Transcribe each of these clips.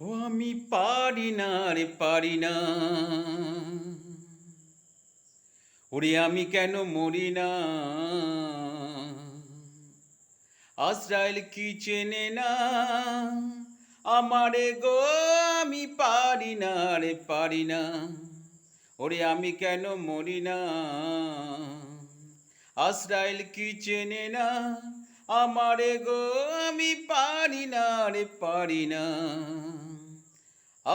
ও আমি পারি না রে, পারি না। ওরে আমি কেন মরি না? আজরাইল কি চেনে না? আমারে গো, আমি পারি না রে, পারি না। ওরে আমি কেন মরি না? আজরাইল কি চেনে না? আমারে গো, আমি পারি না রে, পারি না।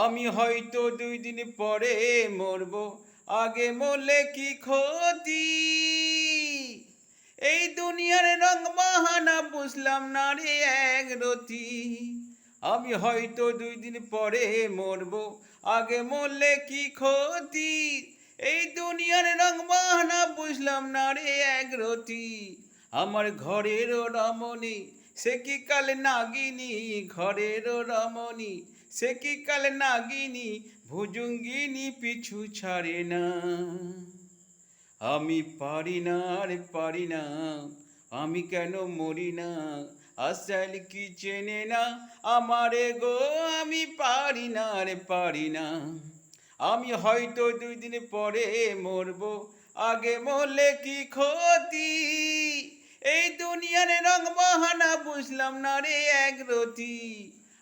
আমি হয়তো দুই দিন পরে মরবো। আগে মরলে কি ক্ষতি? এই দুনিয়ার রং বাহানা বুঝলাম না রে এক রতি। আমি হয়তো দুই দিন পরে মরবো। আগে মরলে কি ক্ষতি? এই দুনিয়ার রং বাহানা বুঝলাম না রে এক রতি। আমার ঘরেরও রমণী, সে কি কাল নাগিনী? ঘরেরও রমণী সে কি কাল নাগিনী ভুজুঙ্গিনী পিছু ছাড়ে না? আমি পারি না রে পারি না, আমি কেন মরি না? আসাল কি চেনে না? আমারে গো আমি পারি না রে পারি না। আমি হয়তো দুই দিন পরে মরবো, আগে মরলে কি ক্ষতি? এই দুনিয়ার রং বাহানা বুঝলাম না রে এক রতি।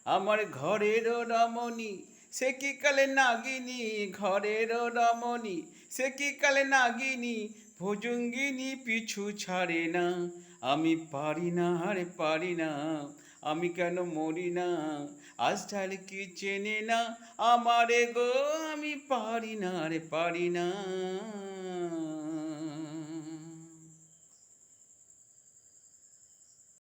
আমার ঘরেরও রমণী, সে কি কালে নাগিনী? ঘরেরও রমণী, সে কি কালে নাগিনী? ভুজুঙ্গিনী পিছু ছাড়ে না। আমি পারি না রে পারি না। আমি কেন মরি না? আজ আজকাল কি চেনে না? আমারে গো, আমি পারি না রে পারি না।